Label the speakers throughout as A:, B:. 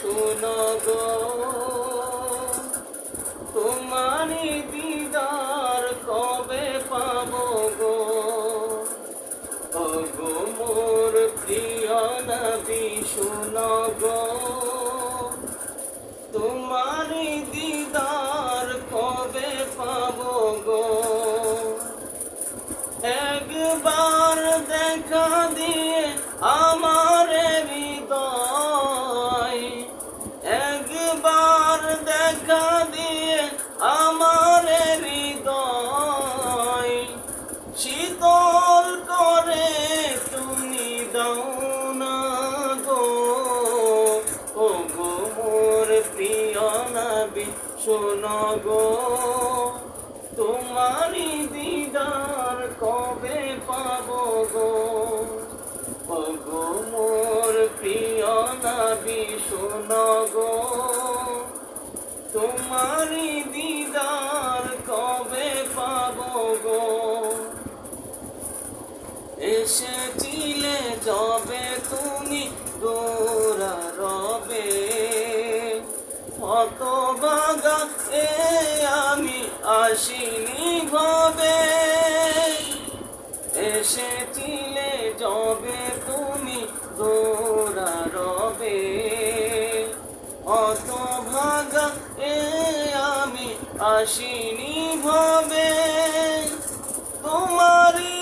A: শুনো গো। তোমারি দিদার কবে পাবো গো? ও গো মোর প্রিয় নবী, শুনো গো। তোমারি দিদার কবে পাবো গো? একবার দেখা দিয়ে আমার দাও না গো। ও গো মোর প্রিয় নবী, শোনো গো। তোমারি দিদার কবে পাবো গো? ও গো মোর প্রিয় নবী, শোনো গো। তোমারি দিদার কবে পাবো এসেছিলে যবে তুমি দূরা রবে। কত বাগা এ আমি আসিনি ভবে। এসেছিলে যবে তুমি দূরা রবে। অত ভাগা এ আমি আসিনি ভবে। তোমারি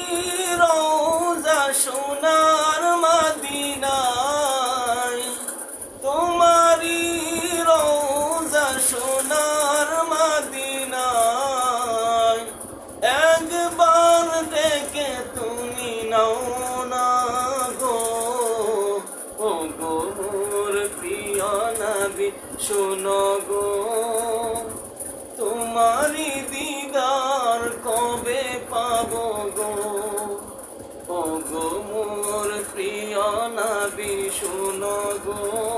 A: রোজা সোনার মাদিনায় একবার দেখে তুমি নাও না গো। ও গো মোর প্রিয় শোনো গো তোমারি দিদার কবে পাবো গো? ও গো মোর প্রিয় নবী, শোনো গো।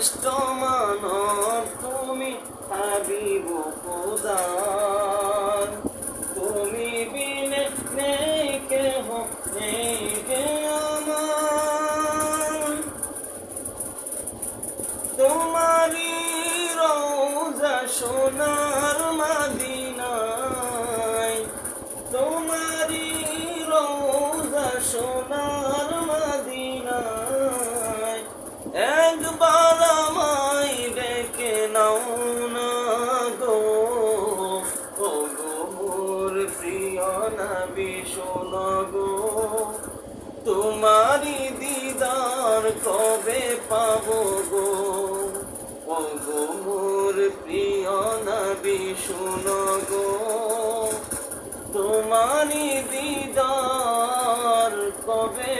A: শ্রেষ্ঠ মানব তুমি হাবিব খোদার তুমি বিনে নেই কেহ, নেই গে আমার। তোমারি রোজা সোনার মাদিনায়। তোমারি রোজা সোনার না গো। প্রিয় নবী, শোনো গো। তোমারি দিদার কবে পাবো গো? ও গো মোর প্রিয় নবী, শোনো গো। তোমারি দিদার কবে